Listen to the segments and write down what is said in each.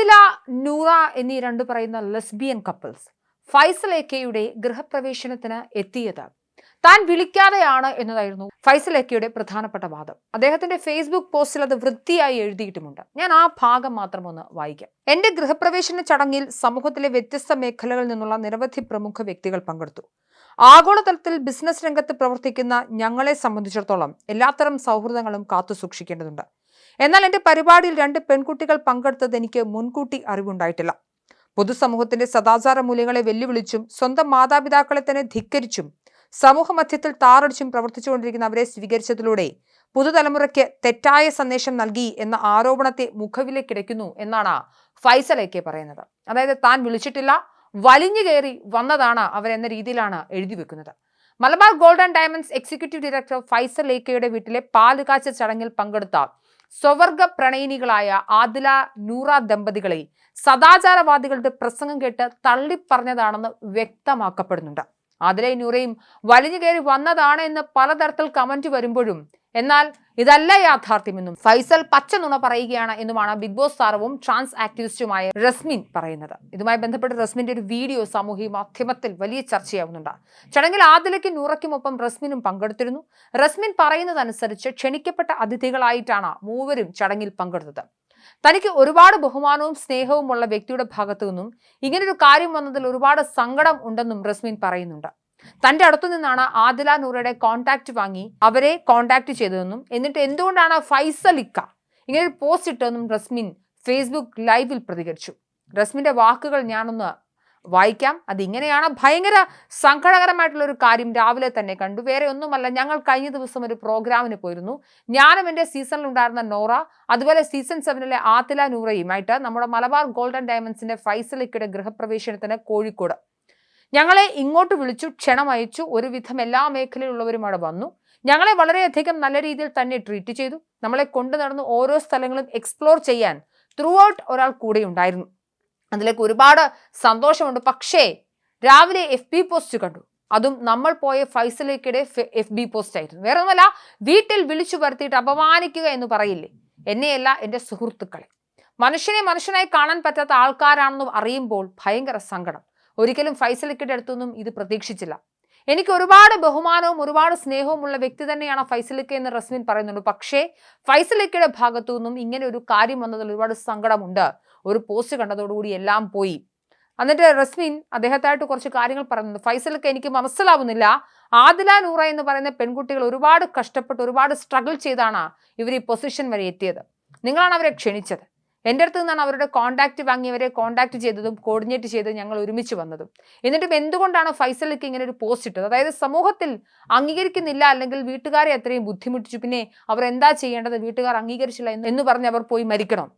ആദില നൂറ എന്നീ രണ്ടു പറയുന്ന ലെസ്ബിയൻ കപ്പിൾസ് ഫൈസൽ എ കെയുടെ ഗൃഹപ്രവേശനത്തിന് എത്തിയത്. താൻ വിളിക്കാതെയാണ് എന്നതായിരുന്നു ഫൈസൽ എ കെയുടെ പ്രധാനപ്പെട്ട വാദം. അദ്ദേഹത്തിന്റെ ഫേസ്ബുക്ക് പോസ്റ്റിൽ അത് വൃത്തിയായി എഴുതിയിട്ടുമുണ്ട്. ഞാൻ ആ ഭാഗം മാത്രം ഒന്ന് വായിക്കാം. എന്റെ ഗൃഹപ്രവേശന ചടങ്ങിൽ സമൂഹത്തിലെ വ്യത്യസ്ത മേഖലകളിൽ നിന്നുള്ള നിരവധി പ്രമുഖ വ്യക്തികൾ പങ്കെടുത്തു. ആഗോളതലത്തിൽ ബിസിനസ് രംഗത്ത് പ്രവർത്തിക്കുന്ന ഞങ്ങളെ സംബന്ധിച്ചിടത്തോളം എല്ലാത്തരം സൗഹൃദങ്ങളും കാത്തു സൂക്ഷിക്കേണ്ടതുണ്ട് എന്നാൽ എന്റെ പരിപാടിയിൽ രണ്ട് പെൺകുട്ടികൾ പങ്കെടുത്തത് എനിക്ക് മുൻകൂട്ടി അറിവുണ്ടായിട്ടില്ല. പൊതുസമൂഹത്തിന്റെ സദാചാര മൂല്യങ്ങളെ വെല്ലുവിളിച്ചും സ്വന്തം മാതാപിതാക്കളെ തന്നെ ധിക്കരിച്ചും സമൂഹ മധ്യത്തിൽ താറടിച്ചും പ്രവർത്തിച്ചുകൊണ്ടിരിക്കുന്ന അവരെ സ്വീകരിച്ചതിലൂടെ പുതുതലമുറയ്ക്ക് തെറ്റായ സന്ദേശം നൽകി എന്ന ആരോപണത്തെ മുഖവിലേക്കിടയ്ക്കുന്നു എന്നാണ് ഫൈസൽ എ കെ പറയുന്നത്. അതായത് താൻ വിളിച്ചിട്ടില്ല വലിഞ്ഞു കയറി വന്നതാണ് അവരെന്ന രീതിയിലാണ് എഴുതി വെക്കുന്നത്. Malabar golden diamonds executive director Faisal A കെയുടെ വീട്ടിലെ പാലുകാച്ച ചടങ്ങിൽ പങ്കെടുത്ത സ്വവർഗ പ്രണയിനികളായ ആദില നൂറ ദമ്പതികളെ സദാചാരവാദികളുടെ പ്രസംഗം കേട്ട് തള്ളിപ്പറഞ്ഞതാണെന്ന് വ്യക്തമാക്കപ്പെടുന്നുണ്ട്. ആദിലയും നൂറയും വലിഞ്ഞു കയറി വന്നതാണ് എന്ന് പലതരത്തിൽ കമന്റ് വരുമ്പോഴും എന്നാൽ ഇതല്ല യാഥാർത്ഥ്യമെന്നും ഫൈസൽ പച്ച നുണ പറയുകയാണ് എന്നുമാണ് ബിഗ് ബോസ് താരവും ട്രാൻസ് ആക്ടിവിസ്റ്റുമായ റസ്മിൻ പറയുന്നത്. ഇതുമായി ബന്ധപ്പെട്ട് റസ്മിന്റെ ഒരു വീഡിയോ സാമൂഹ്യ മാധ്യമത്തിൽ വലിയ ചർച്ചയാവുന്നുണ്ട്. ചടങ്ങിൽ ആദിലയ്ക്കും നൂറയ്ക്കുമൊപ്പം റസ്മിനും പങ്കെടുത്തിരുന്നു. റസ്മിൻ പറയുന്നതനുസരിച്ച് ക്ഷണിക്കപ്പെട്ട അതിഥികളായിട്ടാണ് മൂവരും ചടങ്ങിൽ പങ്കെടുത്തത്. തനിക്ക് ഒരുപാട് ബഹുമാനവും സ്നേഹവും ഉള്ള വ്യക്തിയുടെ ഭാഗത്തു നിന്നും ഇങ്ങനൊരു കാര്യം വന്നതിൽ ഒരുപാട് സങ്കടം ഉണ്ടെന്നും റസ്മിൻ പറയുന്നുണ്ട്. തന്റെ അടുത്തു നിന്നാണ് ആദില നൂറയുടെ കോണ്ടാക്ട് വാങ്ങി അവരെ കോണ്ടാക്ട് ചെയ്തതെന്നും എന്നിട്ട് എന്തുകൊണ്ടാണ് ഫൈസൽ ഇക്ക ഇങ്ങനെ ഒരു പോസ്റ്റ് ഇട്ടതെന്നും റസ്മിൻ ഫേസ്ബുക്ക് ലൈവിൽ പ്രതികരിച്ചു. റസ്മിന്റെ വാക്കുകൾ ഞാനൊന്ന് വായിക്കാം. അതിങ്ങനെയാണ് ഭയങ്കര സങ്കടകരമായിട്ടുള്ള ഒരു കാര്യം രാവിലെ തന്നെ കണ്ടു. വേറെ ഒന്നുമല്ല ഞങ്ങൾ കഴിഞ്ഞ ദിവസം ഒരു പ്രോഗ്രാമിന് പോയിരുന്നു. ഞാനും എന്റെ സീസണിൽ ഉണ്ടായിരുന്ന നോറ അതുപോലെ സീസൺ സെവനിലെ ആത്തില നൂറയുമായിട്ട് നമ്മുടെ മലബാർ ഗോൾഡൻ ഡയമണ്ട്സിന്റെ ഫൈസലിക്കയുടെ ഗൃഹപ്രവേശനത്തിന് കോഴിക്കോട് ഞങ്ങളെ ഇങ്ങോട്ട് വിളിച്ചു ക്ഷണം അയച്ചു ഒരുവിധം എല്ലാ മേഖലയിലുള്ളവരും അവിടെ വന്നു. ഞങ്ങളെ വളരെയധികം നല്ല രീതിയിൽ തന്നെ ട്രീറ്റ് ചെയ്തു. നമ്മളെ കൊണ്ടു നടന്ന് ഓരോ സ്ഥലങ്ങളും എക്സ്പ്ലോർ ചെയ്യാൻ ത്രൂ ഔട്ട് ഒരാൾ കൂടെ ഉണ്ടായിരുന്നു. അതിലേക്ക് ഒരുപാട് സന്തോഷമുണ്ട്. പക്ഷേ രാവിലെ എഫ് ബി പോസ്റ്റ് കണ്ടു. അതും നമ്മൾ പോയ ഫൈസലേക്കിടെ എഫ് ബി പോസ്റ്റ് ആയിരുന്നു. വേറെ ഒന്നുമല്ല വീട്ടിൽ വിളിച്ചു വരുത്തിയിട്ട് അപമാനിക്കുക എന്ന് പറയില്ലേ? എന്നെയല്ല എന്റെ സുഹൃത്തുക്കളെ. മനുഷ്യനെ മനുഷ്യനായി കാണാൻ പറ്റാത്ത ആൾക്കാരാണെന്ന് അറിയുമ്പോൾ ഭയങ്കര സങ്കടം. ഒരിക്കലും ഫൈസലിക്കയുടെ അടുത്തൊന്നും ഇത് പ്രതീക്ഷിച്ചില്ല. എനിക്ക് ഒരുപാട് ബഹുമാനവും ഒരുപാട് സ്നേഹവും ഉള്ള വ്യക്തി തന്നെയാണ് ഫൈസലിക്ക എന്ന് റസ്മിൻ പറയുന്നുണ്ട്. പക്ഷേ ഫൈസലിക്കയുടെ ഭാഗത്തു നിന്നും ഇങ്ങനെ ഒരു കാര്യം വന്നതിൽ ഒരുപാട് സങ്കടമുണ്ട്. ഒരു പോസ്റ്റ് കണ്ടതോടുകൂടി എല്ലാം പോയി. എന്നിട്ട് റസ്മിൻ അദ്ദേഹത്തായിട്ട് കുറച്ച് കാര്യങ്ങൾ പറയുന്നുണ്ട്. ഫൈസലിക്ക എനിക്ക് മനസ്സിലാവുന്നില്ല. ആദില നൂറ എന്ന് പറയുന്ന പെൺകുട്ടികൾ ഒരുപാട് കഷ്ടപ്പെട്ട് ഒരുപാട് സ്ട്രഗിൾ ചെയ്താണ് ഇവർ ഈ പൊസിഷൻ വരെ എത്തിയത്. നിങ്ങളാണ് അവരെ ക്ഷണിച്ചത്. എന്റെ അടുത്ത് നിന്നാണ് അവരുടെ കോൺടാക്റ്റ് വാങ്ങിയവരെ കോൺടാക്ട് ചെയ്തതും കോർഡിനേറ്റ് ചെയ്തതും ഞങ്ങൾ ഒരുമിച്ച് വന്നതും. എന്നിട്ടും എന്തുകൊണ്ടാണ് ഫൈസലിക്ക് ഇങ്ങനെ ഒരു പോസ്റ്റ് ഇട്ടത്? അതായത് സമൂഹത്തിൽ അംഗീകരിക്കുന്നില്ല അല്ലെങ്കിൽ വീട്ടുകാരെ അത്രയും ബുദ്ധിമുട്ടിച്ചു. പിന്നെ അവർ എന്താ ചെയ്യേണ്ടത്? വീട്ടുകാർ അംഗീകരിച്ചില്ല എന്ന് പറഞ്ഞ് അവർ പോയി മരിക്കണം.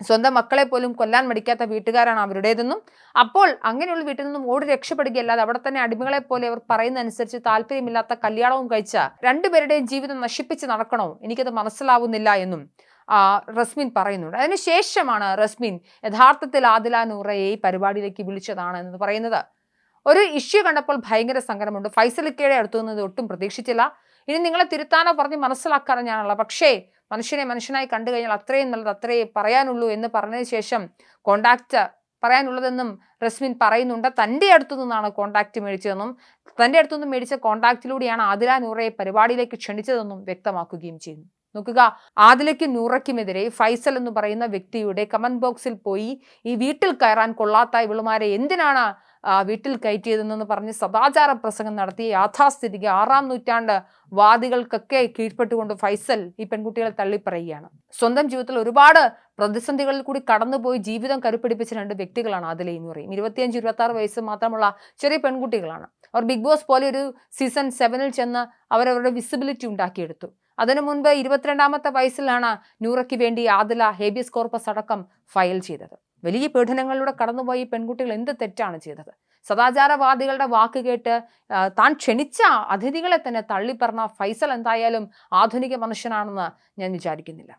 സ്വന്തം മക്കളെ പോലും കൊല്ലാൻ മടിക്കാത്ത വീട്ടുകാരാണ് അവരുടേതെന്നും. അപ്പോൾ അങ്ങനെയുള്ള വീട്ടിൽ നിന്നും ഓടി രക്ഷപ്പെടുകയല്ലാതെ അവിടെ തന്നെ അടിമകളെ പോലെ അവർ പറയുന്ന അനുസരിച്ച് താല്പര്യമില്ലാത്ത കല്യാണവും കഴിച്ച രണ്ടുപേരുടെയും ജീവിതം നശിപ്പിച്ച് നടക്കണോ? എനിക്കത് മനസ്സിലാവുന്നില്ല എന്നും. റസ്മിൻ പറയുന്നുണ്ട്. അതിനുശേഷമാണ് റസ്മിൻ യഥാർത്ഥത്തിൽ ആദില നൂറയെ ഈ പരിപാടിയിലേക്ക് വിളിച്ചതാണ് എന്ന് പറയുന്നത്. ഒരു ഇഷ്യൂ കണ്ടപ്പോൾ ഭയങ്കര സങ്കടമുണ്ട്. ഫൈസലിക്കയുടെ അടുത്തു നിന്ന് ഒട്ടും പ്രതീക്ഷിച്ചില്ല. ഇനി നിങ്ങളെ തിരുത്താനോ പറഞ്ഞ് മനസ്സിലാക്കാനോ ഞാനുള്ള പക്ഷേ മനുഷ്യനെ മനുഷ്യനായി കണ്ടു കഴിഞ്ഞാൽ അത്രയും നല്ലത് അത്രയേ പറയാനുള്ളൂ എന്ന് പറഞ്ഞതിന് ശേഷം കോണ്ടാക്ട് പറയാനുള്ളതെന്നും റസ്മിൻ പറയുന്നുണ്ട്. തന്റെ അടുത്തു നിന്നാണ് കോണ്ടാക്ട് മേടിച്ചതെന്നും തന്റെ അടുത്തു നിന്ന് മേടിച്ച കോണ്ടാക്റ്റിലൂടെയാണ് ആദില നൂറയെ പരിപാടിയിലേക്ക് ക്ഷണിച്ചതെന്നും വ്യക്തമാക്കുകയും ചെയ്യുന്നു. നോക്കുക. ആദിലയ്ക്കും നൂറയ്ക്കുമെതിരെ ഫൈസൽ എന്ന് പറയുന്ന വ്യക്തിയുടെ കമന്റ് ബോക്സിൽ പോയി ഈ വീട്ടിൽ കയറാൻ കൊള്ളാത്ത ഇവളുമാരെ എന്തിനാണ് വീട്ടിൽ കയറ്റിയതെന്ന് പറഞ്ഞ് സദാചാര പ്രസംഗം നടത്തിയ യാഥാസ്ഥിതിക്ക് ആറാം നൂറ്റാണ്ട് വാദികൾക്കൊക്കെ കീഴ്പ്പെട്ടുകൊണ്ട് ഫൈസൽ ഈ പെൺകുട്ടികളെ തള്ളിപ്പറയുകയാണ്. സ്വന്തം ജീവിതത്തിൽ ഒരുപാട് പ്രതിസന്ധികളിൽ കൂടി കടന്നുപോയി ജീവിതം കരുപ്പിടിപ്പിച്ച രണ്ട് വ്യക്തികളാണ് അതിലെ എന്ന് പറയും. ഇരുപത്തിയഞ്ച് ഇരുപത്തി ആറ് വയസ്സ് മാത്രമുള്ള ചെറിയ പെൺകുട്ടികളാണ്. അവർ ബിഗ് ബോസ് പോലെ ഒരു സീസൺ സെവനിൽ ചെന്ന് അവരവരുടെ വിസിബിലിറ്റി ഉണ്ടാക്കിയെടുത്തു. അതിനു മുൻപ് ഇരുപത്തിരണ്ടാമത്തെ വയസ്സിലാണ് നൂറയ്ക്ക് വേണ്ടി ആദില ഹേബിയസ് കോർപ്പസ് അടക്കം ഫയൽ ചെയ്തത്. വലിയ പീഡനങ്ങളിലൂടെ കടന്നുപോയി പെൺകുട്ടികൾ എന്ത് തെറ്റാണ് ചെയ്തത്? സദാചാരവാദികളുടെ വാക്ക് കേട്ട് താൻ ക്ഷണിച്ച അതിഥികളെ തന്നെ തള്ളിപ്പറഞ്ഞ ഫൈസൽ എന്തായാലും ആധുനിക മനുഷ്യനാണെന്ന് ഞാൻ വിചാരിക്കുന്നില്ല.